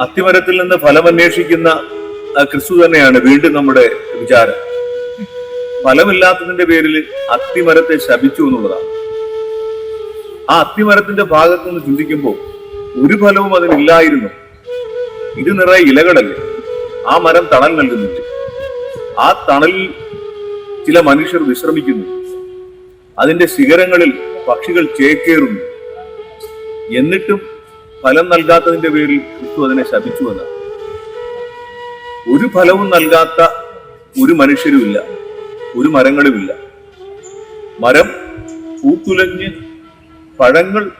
അത്തിമരത്തിൽ നിന്ന് ഫലമന്വേഷിക്കുന്ന ക്രിസ്തു തന്നെയാണ് വീണ്ടും നമ്മുടെ വിചാരം. ഫലമില്ലാത്തതിന്റെ പേരിൽ അത്തിമരത്തെ ശപിച്ചു എന്നുള്ളതാണ്. ആ അത്തിമരത്തിന്റെ ഭാഗത്ത് നിന്ന് ചിന്തിക്കുമ്പോൾ ഒരു ഫലവും അതിനില്ലായിരുന്നു ഇത് നിറയെ ഇലകളല്ലേ? ആ മരം തണൽ നൽകുന്നുണ്ട്. ആ തണലിൽ ചില മനുഷ്യർ വിശ്രമിക്കുന്നു. അതിന്റെ ശിഖരങ്ങളിൽ പക്ഷികൾ ചേക്കേറുന്നു. എന്നിട്ടും ഫലം നൽകാത്തതിന്റെ പേരിൽ ക്രിസ്തു അതിനെ ശപിച്ചു എന്നാണ് ഒരു ഫലവും നൽകാത്ത ഒരു മനുഷ്യരുമില്ല. ഒരു മരങ്ങളുമില്ല. മരം പൂത്തുലഞ്ഞ് പഴങ്ങൾ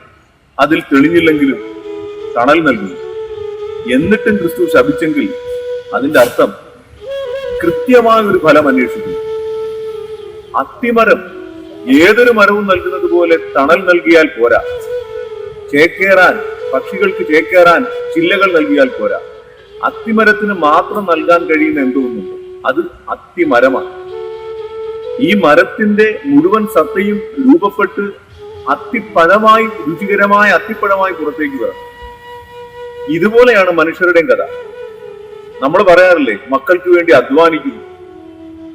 അതിൽ തെളിഞ്ഞില്ലെങ്കിലും തണൽ നൽകുന്നു. എന്നിട്ടും ക്രിസ്തു ശപിച്ചെങ്കിൽ അതിന്റെ അർത്ഥം കൃത്യമായ ഒരു ഫലം അന്വേഷിക്കുന്നു. അത്തിമരം ഏതൊരു മരവും നൽകുന്നത് പോലെ തണൽ നൽകിയാൽ പോരാ. ചേക്കേറാൻ പക്ഷികൾക്ക് ചേക്കേറാൻ ചില്ലകൾ നൽകിയാൽ പോരാ. അത്തിമരത്തിന് മാത്രം നൽകാൻ കഴിയുന്ന എന്തോന്നുണ്ട് അത് അത്തിമരമാണ്. ഈ മരത്തിന്റെ മുഴുവൻ സത്തയും രൂപപ്പെട്ട് അത്തിപ്പഴമായി രുചികരമായ അത്തിപ്പഴമായി പുറത്തേക്ക് വരണം ഇതുപോലെയാണ് മനുഷ്യരുടെയും കഥ. നമ്മൾ പറയാറില്ലേ മക്കൾക്ക് വേണ്ടി അധ്വാനിക്കുന്നു.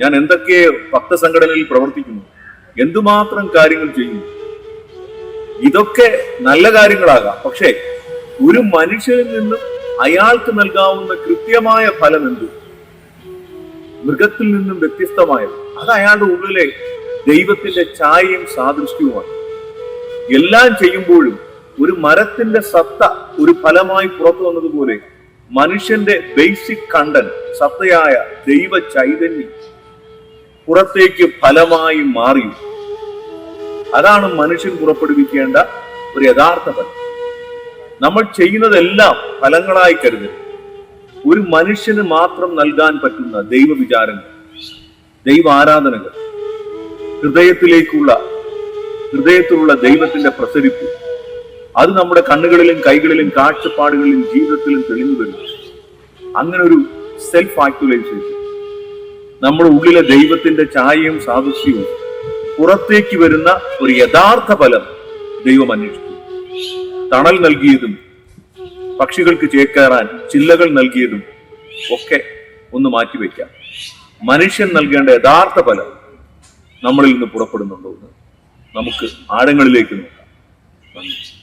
ഞാൻ എന്തൊക്കെ ഭക്തസംഘടനയിൽ പ്രവർത്തിക്കുന്നു? എന്തുമാത്രം കാര്യങ്ങൾ ചെയ്യുന്നു? ഇതൊക്കെ നല്ല കാര്യങ്ങളാകാം. പക്ഷേ ഒരു മനുഷ്യനിൽ നിന്നും അയാൾക്ക് നൽകാവുന്ന കൃത്യമായ ഫലം എന്ത് മൃഗത്തിൽ നിന്നും വ്യത്യസ്തമായത്. അത് അയാളുടെ ഉള്ളിലെ ദൈവത്തിന്റെ ഛായയും സാദൃശ്യവുമാണ്. എല്ലാം ചെയ്യുമ്പോഴും ഒരു മരത്തിന്റെ സത്ത ഒരു ഫലമായി പുറത്തു വന്നതുപോലെ മനുഷ്യന്റെ ബേസിക് കണ്ടൻ സത്തയായ ദൈവ ചൈതന്യം പുറത്തേക്ക് ഫലമായി മാറി. അതാണ് മനുഷ്യൻ പുറപ്പെടുവിക്കേണ്ട ഒരു യഥാർത്ഥ ഫലം. നമ്മൾ ചെയ്യുന്നതെല്ലാം ഫലങ്ങളായി കരുതരുത്. ഒരു മനുഷ്യന് മാത്രം നൽകാൻ പറ്റുന്ന ദൈവവിചാരങ്ങൾ ദൈവ ആരാധനകൾ ഹൃദയത്തിലേക്കുള്ള ഹൃദയത്തിലുള്ള ദൈവത്തിന്റെ പ്രസരിപ്പ് അത് നമ്മുടെ കണ്ണുകളിലും കൈകളിലും കാഴ്ചപ്പാടുകളിലും ജീവിതത്തിലും തെളിഞ്ഞു വരുന്നു. അങ്ങനെ ഒരു സെൽഫ് ആക്ച്വലൈസേഷൻ നമ്മുടെ ഉള്ളിലെ ദൈവത്തിന്റെ ചായയും സാദൃശ്യവും പുറത്തേക്ക് വരുന്ന ഒരു യഥാർത്ഥ ഫലം ദൈവം അന്വേഷിച്ചു. തണൽ നൽകിയതും പക്ഷികൾക്ക് ചേക്കേറാൻ ചില്ലകൾ നൽകിയതും ഒക്കെ ഒന്ന് മാറ്റിവെക്കാം മനുഷ്യൻ നൽകേണ്ട യഥാർത്ഥ ഫലം നമ്മളിൽ നിന്ന് പുറപ്പെടുന്നുണ്ടോ എന്ന് നമുക്ക് ആഴങ്ങളിലേക്ക് നോക്കാം. നന്ദി.